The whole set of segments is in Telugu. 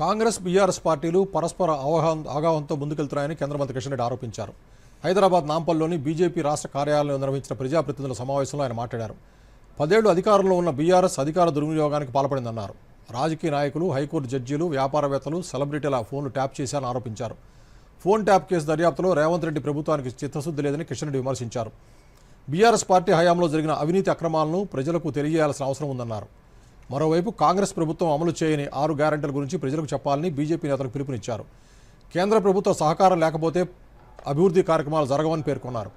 కాంగ్రెస్ బీఆర్ఎస్ పార్టీలు పరస్పర అవగాహన అవగాహనతో ముందుకెళ్తున్నాయని కేంద్ర మంత్రి కిషన్ రెడ్డి ఆరోపించారు. హైదరాబాద్ నాంపల్లోని బీజేపీ రాష్ట్ర కార్యాలయంలో నిర్వహించిన ప్రజాప్రతినిధుల సమావేశంలో ఆయన మాట్లాడారు. పదేళ్ళు అధికారంలో ఉన్న బీఆర్ఎస్ అధికార దుర్వినియోగానికి పాల్పడిందన్నారు. రాజకీయ నాయకులు హైకోర్టు జడ్జీలు వ్యాపారవేత్తలు సెలబ్రిటీల ఫోన్లు ట్యాప్ చేశారని ఆరోపించారు. ఫోన్ ట్యాప్ కేసు దర్యాప్తులో రేవంత్ రెడ్డి ప్రభుత్వానికి చిత్తశుద్ధి లేదని కిషన్ రెడ్డి విమర్శించారు. బీఆర్ఎస్ పార్టీ హయాంలో జరిగిన అవినీతి అక్రమాలను ప్రజలకు తెలియజేయాల్సిన అవసరం ఉందన్నారు. మరోవైపు కాంగ్రెస్ ప్రభుత్వం అమలు చేయని ఆరు గ్యారంటీల గురించి ప్రజలకు చెప్పాలని బీజేపీ నేతలకు పిలుపునిచ్చారు. కేంద్ర ప్రభుత్వ సహకారం లేకపోతే అభివృద్ధి కార్యక్రమాలు జరగవని పేర్కొన్నారు.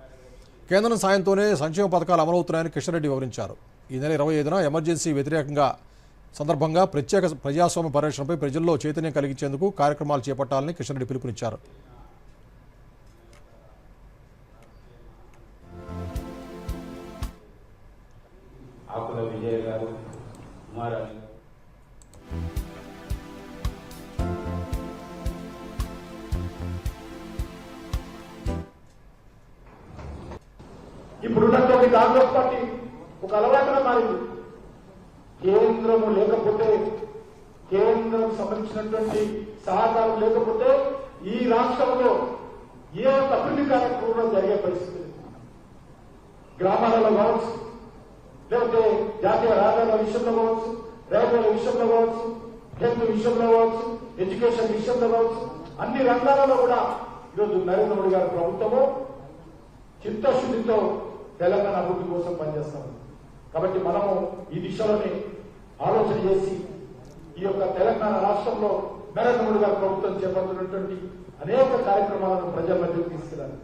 కేంద్రం సాయంతోనే సంక్షేమ పథకాలు అమలవుతున్నాయని కిషన్ రెడ్డి వివరించారు. ఈ నెల ఇరవై ఐదున ఎమర్జెన్సీ వ్యతిరేకంగా సందర్భంగా ప్రత్యేక ప్రజాస్వామ్య పరిరక్షణపై ప్రజల్లో చైతన్యం కలిగించేందుకు కార్యక్రమాలు చేపట్టాలని కిషన్ రెడ్డి పిలుపునిచ్చారు. ఆకుల విజయ్ గారు మారాలి గారు ఇప్పుడున్నటువంటి కాంగ్రెస్ పార్టీ ఒక అలవాటుగా మారింది. కేంద్రము లేకపోతే కేంద్రం సంబంధించినటువంటి సహకారం లేకపోతే ఈ రాష్ట్రంలో ఏ ఒక్క అభివృద్ధి కార్యక్రమం జరిగే పరిస్థితి గ్రామాలలో కావచ్చు లేకపోతే జాతీయ రహదారుల విషయంలో కావచ్చు రైతుల విషయంలో కావచ్చు హెల్త్ విషయంలో కావచ్చు ఎడ్యుకేషన్ విషయంలో కావచ్చు అన్ని రంగాలలో కూడా ఈరోజు నరేంద్ర మోడీ గారి ప్రభుత్వము చిత్తశుద్ధితో తెలంగాణ అభివృద్ధి కోసం పనిచేస్తాం కాబట్టి మనము ఈ దిశలోనే ఆలోచన చేసి ఈ యొక్క తెలంగాణ రాష్ట్రంలో నరేంద్ర మోడీ గారి ప్రభుత్వం చేపడుతున్నటువంటి అనేక కార్యక్రమాలను ప్రజల మధ్యకు తీసుకెళ్ళాలి